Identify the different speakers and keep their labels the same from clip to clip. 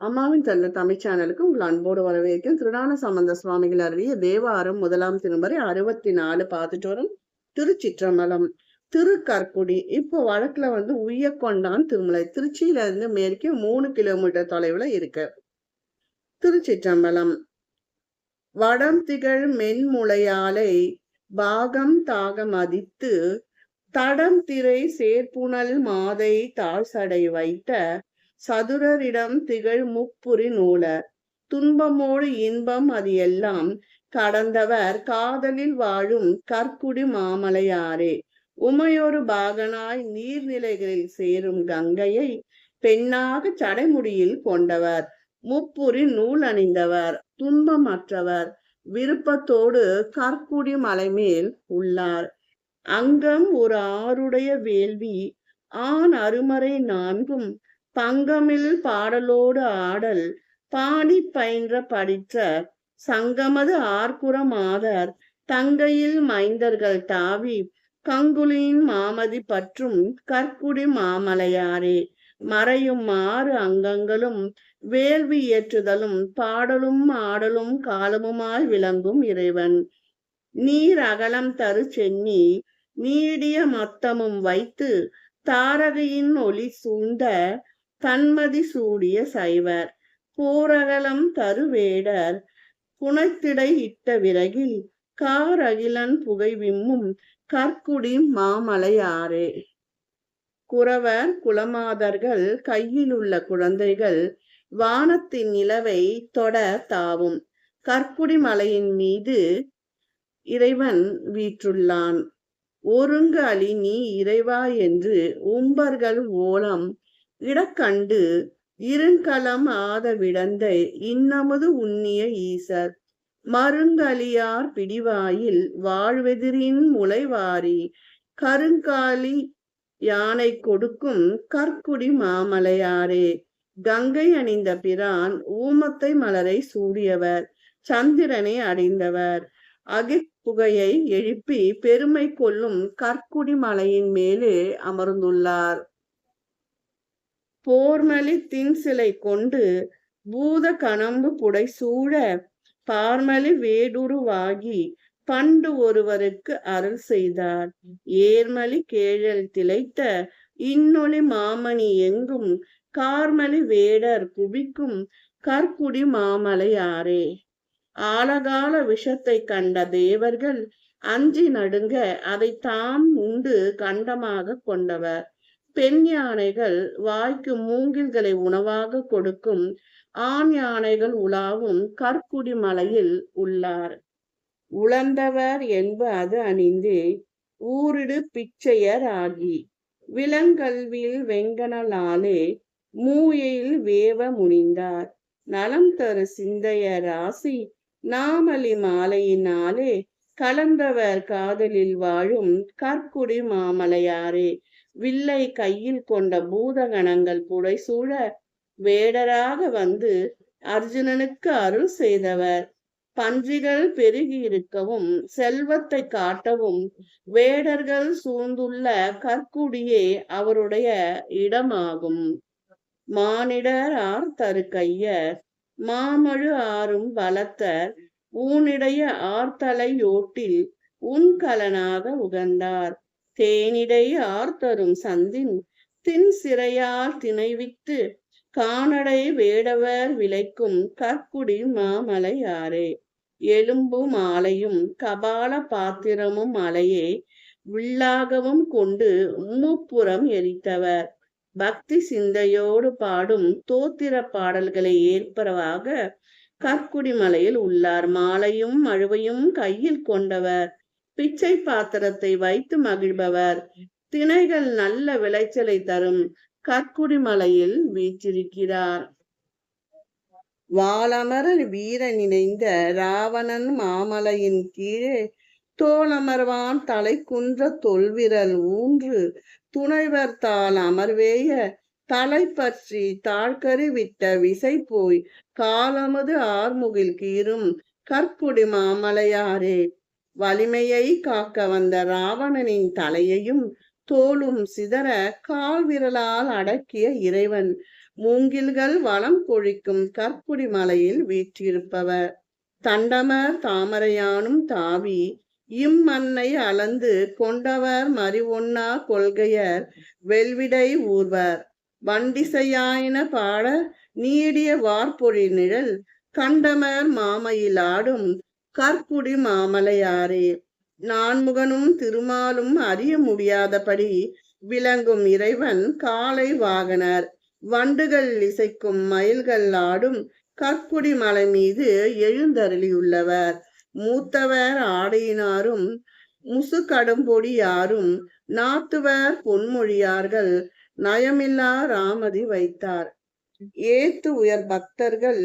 Speaker 1: அம்மாவின் தந்த தமிழ் சேனலுக்கு உங்கள் அன்போடு வரவேற்கும் திருஞான சம்பந்த சுவாமிகள் அருளிய தேவாரம் முதலாம் திருமுறை அறுபத்தி நாலு பார்த்துட்டு வரும் திருச்சிற்றம்பலம் திருக்கற்குடி. இப்போ வழக்குல வந்து உய்யக்கொண்டான் திருமலை. திருச்சியில இருந்து மேற்கே மூணு கிலோமீட்டர் தொலைவுல இருக்கு. திருச்சிற்றம்பலம். வடம் திகழ் மென்முளையாலை பாகம் தாகம் அதித்து தடம் திரை சேர்ப்புணல் மாதை தாழ்சடை வைத்த சதுரரிடம் திகழ் முப்புரி நூலர் துன்பமோடு இன்பம் அது எல்லாம் கடந்தவர் காதலில் வாழும் கற்குடி மாமலையாரே. உமையொரு பாகனாய் நீர்நிலைகளில் சேரும் கங்கையை பெண்ணாக சடைமுடியில் கொண்டவர். முப்புரி நூல் அணிந்தவர் துன்பமற்றவர் விருப்பத்தோடு கற்குடி மலைமேல் உள்ளார். அங்கம் ஒரு ஆருடைய வேள்வி ஆண் அருமறை நான்கும் பங்கமில் பாடலோடு ஆடல் பாடி பயின்ற படித்த சங்கமது ஆர்க்குறம் தங்கையில் மைந்தர்கள் தாவி கங்குலியின் மாமதி பற்றும் கற்குடி மாமலையாரே மறையும் ஆறு அங்கங்களும் வேள்வி ஏற்றுதலும் பாடலும் ஆடலும் காலமுமாய் விளங்கும் இறைவன். நீர் அகலம் தரு சென்னி நீடிய மத்தமும் வைத்து தாரகையின் ஒளி சூழ்ந்த தன்மதி சூடிய சைவர் போரகலம் தருவேடர் குணத்திடை இட்ட விறகில் கார் அகிலன் புகை விம்மும் கற்குடி மாமலையாரே குறவர் குலமாதர்கள் கையில் உள்ள குழந்தைகள் வானத்தின் நிலவை தொட தாவும். கற்குடி மலையின் மீது இறைவன் வீற்றுள்ளான். ஒருங்கு அழி நீ இறைவா என்று உம்பர்கள் ஓலம் இடக்கண்டு இருங்கலம் ஆத விடந்தை இன்னமது உண்ணிய ஈசர். மருங்கலியார் பிடிவாயில் வாழ்வெதிரின் முளைவாரி. கருங்காலி யானை கொடுக்கும் கற்குடி மாமலையாரே. கங்கை அணிந்த பிரான் ஊமத்தை மலரை சூடியவர். சந்திரனை அடைந்தவர். அகிப்புகையை எழுப்பி பெருமை கொள்ளும் கற்குடி மலையின் மேலே அமர்ந்துள்ளார். போர்மலி தின் சிலை கொண்டு பூத கணம்பு புடை சூழ பார்மலி வேடுருவாகி பண்டு ஒருவருக்கு அருள் செய்தார். ஏர்மலி கேழல் திளைத்த இன்னொளி மாமணி எங்கும் கார்மலி வேடர் குவிக்கும் கற்குடி மாமலையாரே ஆழகால விஷத்தை கண்ட தேவர்கள் அஞ்சி நடுங்க அதை தாம் உண்டு கண்டமாக கொண்டவர். பெண் யானைகள் வாய்க்கு மூங்கில்களை உணவாக கொடுக்கும் ஆண் யானைகள் உலாவும் கற்குடி மலையில் உள்ளார். உழந்தவர் என்ப அது அணிந்து ஊரிடு பிச்சையர் ஆகி விலங்கல்வியில் வெங்கனலாலே மூயையில் வேவ முனிந்தார். நலம் தரு சிந்தைய ராசி நாமலி மாலையினாலே கலந்தவர் காதலில் வாழும் கற்குடி மாமலையாரே. வில்லை கையில் கொண்ட பூதகணங்கள் புடைசூழ வேடராக வந்து அர்ஜுனனுக்கு அருள் செய்தவர். பன்றிகள் பெருகி இருக்கவும் செல்வத்தை காட்டவும் வேடர்கள் சூழ்ந்துள்ள கற்குடியே அவருடைய இடமாகும். மானிடர் ஆர் தரு கையர் மாமழு ஆறும் பலத்தர் ஊனிடைய ஆர்த்தலையோட்டில் உன்கலனாக உகந்தார். தேனிடை ஆர்த்தரும் சந்தின் தின் சிறையால் திணைவித்து காணடை வேடவர் விளைக்கும் கற்குடி மாமலையாரே எலும்பும் ஆலையும் கபால பாத்திரமும் அலையை வில்லாகவும் கொண்டு முப்புறம் எரித்தவர். பக்தி சிந்தையோடு பாடும் தோத்திர பாடல்களை ஏற்பரவாக கற்குடி மலையில் உள்ளார். மாலையும் அழுவையும் கையில் கொண்டவர். பிச்சை பாத்திரத்தை வைத்து மகிழ்பவர். திணைகள் நல்ல விளைச்சலை தரும். கற்குடி மலையில் வீற்றிருக்கிறார். வீரன் இணைந்த ராவணன் மாமலையின் கீழே தோளமர்வான் தலை குன்ற தொல்விரல் ஊன்று துணைவர் தால் அமர்வேய தலை பற்றி தாழ்கறி விட்ட விசை போய் காலமது ஆர்முகில் கீறும். கற்குடி மாமலையாரே வலிமையை காக்க வந்த ராவணனின் தலையையும் தோளும் சிதற கால் விரலால் அடக்கிய இறைவன் மூங்கில்கள் வளம் கொழிக்கும் கற்புடி மலையில் வீற்றிருப்பவர். தண்டமர் தாமரையானும் தாவி இம்மண்ணை அளந்து கொண்டவர் மறிவொன்னா கொள்கையர் வெல்விடை ஊர்வர். வண்டிசையாயின பாட நீடிய வார்பொழி நிழல் கண்டமர் மாமையில் ஆடும் கற்புடி மாமலையாரே நான்முகனும் திருமாலும் அறிய முடியாதபடி விளங்கும் இறைவன் காலை வாகனர். வண்டுகள் இசைக்கும் மயில்கள் ஆடும் கற்புடி மலை மீது எழுந்தருளியுள்ளவர். மூத்தவர் ஆடையினாரும் முசு கடும்பொடியாரும் நாத்துவர் பொன்மொழியார்கள் நயமில்லா ராமதி வைத்தார். ஏத்து உயர் பக்தர்கள்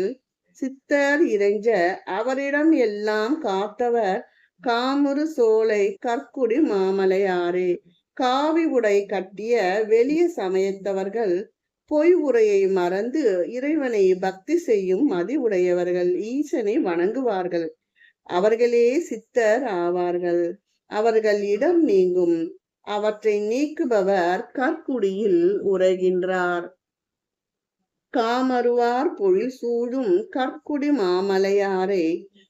Speaker 1: சித்தர் இறைஞ்ச அவரிடம் எல்லாம் காத்தவர் காமுறு சோலை கற்குடி மாமலையாரே. காவி உடை கட்டிய வெளிய சமயத்தவர்கள் பொய் உரையை மறந்து இறைவனை பக்தி செய்யும் மதி உடையவர்கள் ஈசனை வணங்குவார்கள். அவர்களே சித்தர் ஆவார்கள். அவர்கள் இடம் நீங்கும். அவற்றை நீக்குபவர் கற்குடியில் உரைகின்றார். காமருவார் பொழில் சூழும் கற்குடி மாமலையாரே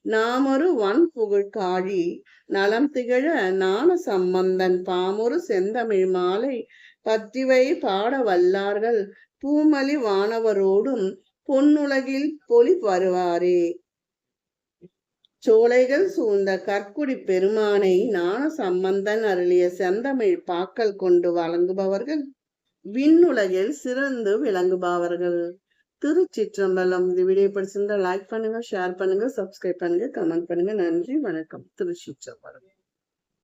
Speaker 1: நாமொரு வன் புகழ் காழி நலம் திகழ நாண சம்பந்தன் பாமொரு செந்தமிழ் மாலை பத்திவை பாட வல்லார்கள் பூமலி வானவரோடும் பொன்னுலகில் பொலி வருவாரே. சோலைகள் சூழ்ந்த கற்குடி பெருமானை ஞான சம்பந்தன் அருளிய செந்தமிழ் பாக்கள் கொண்டு வழங்குபவர்கள் விண்ணுலகில் சிறந்து விளங்குபவர்கள். திருச்சிற்றம்பலம். இந்த வீடியோ பிடிச்சிருந்தா லைக் பண்ணுங்க ஷேர் பண்ணுங்க சப்ஸ்கிரைப் பண்ணுங்க கமெண்ட் பண்ணுங்க. நன்றி வணக்கம். திருச்சிற்றம்பலம்.